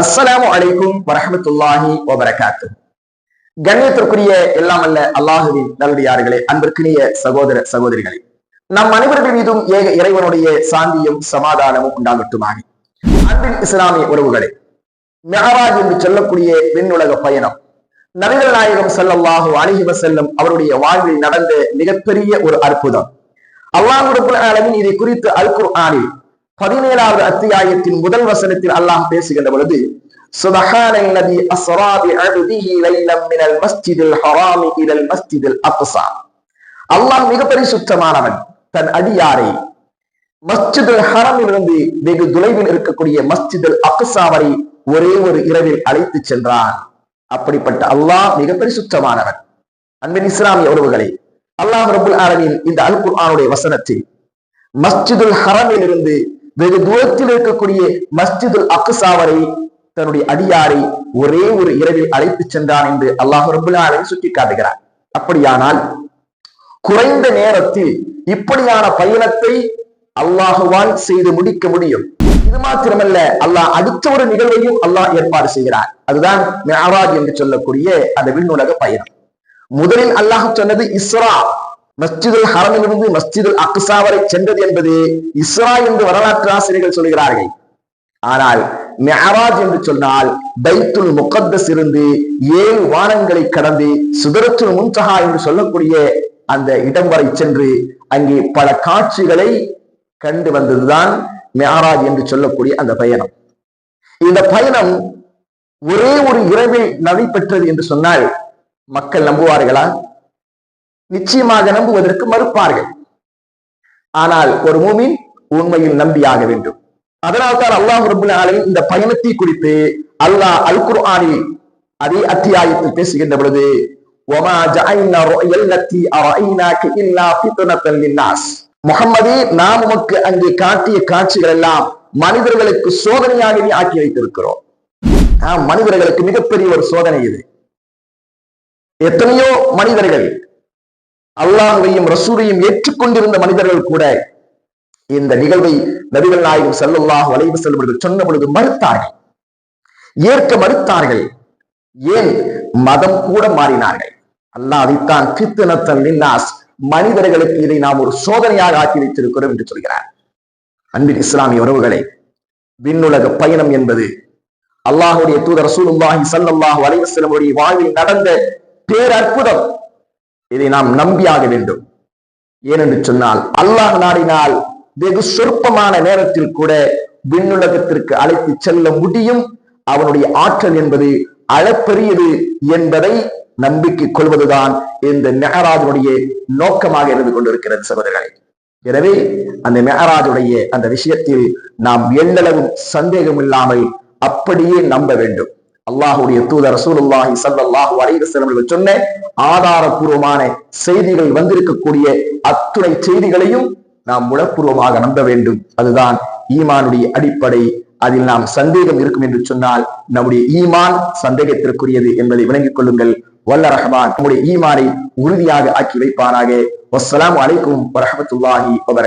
அஸ்ஸலாமு அலைக்கும் வரஹமத்துல்லாஹி வபரகாத்து. கண்ணியத்திற்குரிய எல்லாம் அல்ல அல்லாஹுவின் நல்லடியார்களே அன்பிற்குரிய சகோதர சகோதரிகளே. நம் அனைவர்கள் மீதும் ஏக இறைவனுடைய சாந்தியும் சமாதானமும் உண்டாகட்டுமாக அன்பின் இஸ்லாமிய உறவுகளே மெஹராஜ் என்று சொல்லக்கூடிய விண்ணுலக பயணம். நபிகள் நாயகம் செல்லல்லாஹு அலைஹி செல்லும் அவருடைய வாழ்வில் நடந்த மிகப்பெரிய ஒரு அற்புதம். அல்லாஹ் அளவின் இதை குறித்து அல்குர் ஆனில் பதினேழாவது அத்தியாயத்தின் முதல் வசனத்தில் அல்லாஹ் பேசுகின்ற பொழுது சுபஹான الذي أسرى بعبده ليلا من المسجد الحرام إلى المسجد الأقصى அல்லாஹ் மிக பரிசுத்தமானவன் தன் அடியாரை மஸ்ஜிதுல் ஹரமிலிருந்து வெகு தொலைவில் இருக்கக்கூடிய மஸ்ஜிதுல் அக்ஸா வரை ஒரே ஒரு இரவில் அழைத்து சென்றான் அப்படிப்பட்ட அல்லாஹ் மிக பரிசுத்தமானவன் அன்பின் இஸ்லாமிய உறவுகளே அல்லாஹ் ரபுல் ஆலமீன் இந்த அல் குர்ஆனுடைய வசனத்தில் மஸ்ஜிதுல் ஹரமில் இருந்து வெகு தூரத்தில் இருக்கக்கூடிய மஸ்ஜிதுல் அக்ஸா தன்னுடைய அடியாரை ஒரே ஒரு இரவில் அழைத்து சென்றான் என்று அல்லாஹ் ரபுல் சுட்டி காட்டுகிறார் அப்படியானால் குறைந்த நேரத்தில் இப்படியான பயணத்தை அல்லாஹுவால் செய்து முடிக்க முடியும். இது மாத்திரமல்ல அல்லாஹ் அடுத்த ஒரு நிகழ்வையும் அல்லாஹ் ஏற்பாடு செய்கிறார் அதுதான் மெஹராஜ் என்று சொல்லக்கூடிய அந்த விண்ணுலக பயணம். முதலில் அல்லாஹ் சொன்னது இஸ்ரா. மஸ்ஜிதுல் ஹரமிலிருந்து மஸ்ஜிதுல் அக்சா வரை சென்றது என்பது இஸ்ரா என்று வரலாற்று ஆசிரியர்கள் சொல்கிறார்கள். ஆனால் மெஹராஜ் என்று சொன்னால் பைத்துல் முகத்தஸ் இருந்து ஏழு வானங்களை கடந்து சுதரத்துல் முன்சஹா என்று சொல்லக்கூடிய அந்த இடம் வரை சென்று அங்கே பல காட்சிகளை கண்டு வந்ததுதான் மெஹராஜ் என்று சொல்லக்கூடிய அந்த பயணம். இந்த பயணம் ஒரே ஒரு இரவில் நடைபெற்றது என்று சொன்னால் மக்கள் நம்புவார்களா? நிச்சயமாக நம்புவதற்கு மறுப்பார்கள். ஆனால் ஒரு மூமின் உண்மையில் நம்பியாக வேண்டும். அதனால்தான் அல்லாஹ் ரபுல் ஆலமின் இந்த பயணத்தை குறித்து அல்லாஹ் அல் குர்ஆனில் அதே அத்தியாயத்தில் பேசுகின்ற பொழுது முகம்மதே நாம் உமக்கு அங்கே காட்டிய காட்சிகள் எல்லாம் மனிதர்களுக்கு சோதனையாகவே ஆக்கி வைத்திருக்கிறோம். மனிதர்களுக்கு மிகப்பெரிய ஒரு சோதனை இது. எத்தனையோ மனிதர்கள் அல்லாஹுவையும் ரசூலையும் ஏற்றுக்கொண்டிருந்த மனிதர்கள் கூட இந்த நிகழ்வை நபிகள் நாயகம் செல்லல்லாஹ் வளைவு வஸல்லம் சொன்ன பொழுது மறுத்தார்கள். ஏற்க மறுத்தார்கள். ஏன்? மதம் கூட மாறினார்கள். அல்லாஹ் அதைத்தான் ஃபித்னத்தன் மனிதர்களுக்கு இதை நாம் ஒரு சோதனையாக ஆக்கி வைத்திருக்கிறோம் என்று சொல்கிறார். அன்பின் இஸ்லாமிய உறவுகளை விண்ணுலக பயணம் என்பது அல்லாஹுடைய தூதர் ரசூலுல்லாஹி ஸல்லல்லாஹு அலைஹி வஸல்லம் வாழ்வில் நடந்த பேரற்புதம். இதை நாம் நம்பியாக வேண்டும். ஏனென்று சொன்னால் அல்லாஹ் நாடினால் வெகு சொற்பமான நேரத்தில் கூட விண்ணுலகத்திற்கு அழைத்து செல்ல முடியும். அவனுடைய ஆற்றல் என்பது அளப்பெரியது என்பதை நம்பிக்கை கொள்வதுதான் இந்த மெஹராஜனுடைய நோக்கமாக இருந்து கொண்டிருக்கிறது சகோதரர்களே. எனவே அந்த மெஹராஜுடைய அந்த விஷயத்தில் நாம் எந்தளவும் சந்தேகம் இல்லாமல் அப்படியே நம்ப வேண்டும். அல்லாஹுடைய தூதர் ரசூலுல்லாஹி ஸல்லல்லாஹு அலைவசம் அவர்கள் சொன்ன ஆதாரபூர்வமான செய்திகள் வந்திருக்கக்கூடிய அத்துணை செய்திகளையும் நாம் உளப்பூர்வமாக நம்ப வேண்டும். அதுதான் ஈமானுடைய அடிப்படை. அதில் நாம் சந்தேகம் இருக்கும் என்று சொன்னால் நம்முடைய ஈமான் சந்தேகத்திற்குரியது என்பதை விளங்கிக் கொள்ளுங்கள். வல்ல ரஹ்மான் நம்முடைய ஈமானை உறுதியாக ஆக்கி வைப்பானாக. வசலாம் அலைக்கும் வரமத்துல்லாஹி வபரகாத்துஹு